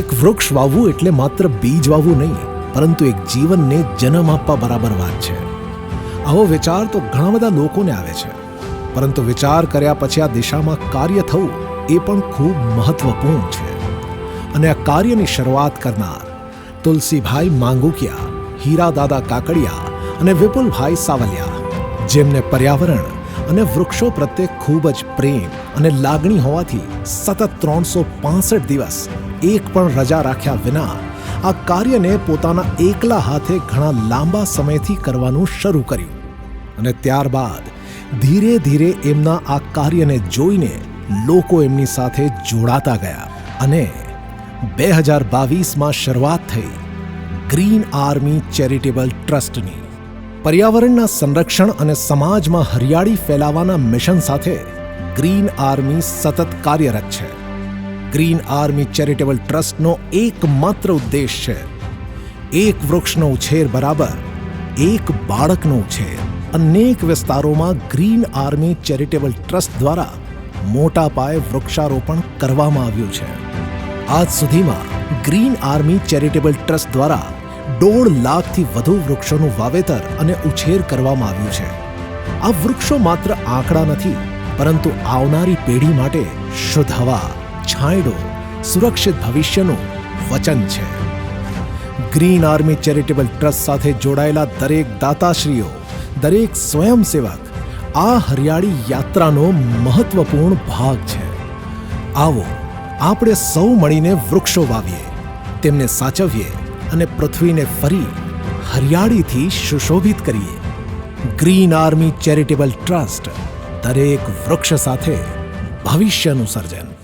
એક વૃક્ષ વાવવું એટલે માત્ર બીજ વાવવું નહીં, પરંતુ એક જીવનને જન્મ આપવા બરાબર વાત છે. આવો વિચાર તો ઘણા બધા લોકોને આવે છે, પરંતુ વિચાર કર્યા પછી આ દિશામાં કાર્ય થવું એ પણ ખૂબ મહત્વપૂર્ણ છે. અને આ કાર્યની શરૂઆત કરનાર તુલસીભાઈ માંગુકિયા હીરા દાદા કાકડિયા અને વિપુલભાઈ સાવલિયા, જેમને પર્યાવરણ અને વૃક્ષો પ્રત્યે ખૂબ જ પ્રેમ અને લાગણી હોવાથી સતત ત્રણસો દિવસ એક પણ રજા રાખ્યા વિના આ કાર્યને પોતાના એકલા હાથે ઘણા લાંબા સમયથી કરવાનું શરૂ કર્યું. અને ત્યારબાદ ધીરે ધીરે એમના આ કાર્યને જોઈને લોકો એમની સાથે જોડાતા ગયા અને બે હજાર બાવીસમાં શરૂઆત થઈ ગ્રીન આર્મી ચેરિટેબલ ટ્રસ્ટની. પર્યાવરણના સંરક્ષણ અને સમાજમાં હરિયાળી ફેલાવવાના મિશન સાથે ગ્રીન આર્મી સતત કાર્યરત છે. ગ્રીન આર્મી ચેરિટેબલ ટ્રસ્ટનો એકમાત્ર ઉદ્દેશ છે. એક વૃક્ષનો ઉછેર બરાબર, એક બાળકનો ઉછેર. અનેક વિસ્તારોમાં ગ્રીન આર્મી ચેરિટેબલ ટ્રસ્ટ દ્વારા મોટા પાયે વૃક્ષારોપણ કરવામાં આવ્યું છે. આજ સુધીમાં ગ્રીન આર્મી ચેરિટેબલ ટ્રસ્ટ દ્વારા દોઢ લાખથી વધુ વૃક્ષોનું વાવેતર અને ઉછેર કરવામાં આવ્યું છે. આ વૃક્ષો માત્ર આંકડા નથી, પરંતુ આવનારી પેઢી માટે શુદ્ધ હવા છાંયડો સુરક્ષિત ભવિષ્યનું વચન છે. ગ્રીન આર્મી ચેરિટેબલ ટ્રસ્ટ સાથે જોડાયેલા દરેક દાતાશ્રીઓ, દરેક સ્વયંસેવક આ હરિયાળી યાત્રાનો મહત્વપૂર્ણ ભાગ છે. આવો, આપણે સૌ મળીને વૃક્ષો વાવીએ, તેમને સાચવીએ અને પૃથ્વીને ફરી હરિયાળીથી સુશોભિત કરીએ. ગ્રીન આર્મી ચેરિટેબલ ટ્રસ્ટ દરેક વૃક્ષ સાથે ભવિષ્યનું સર્જન.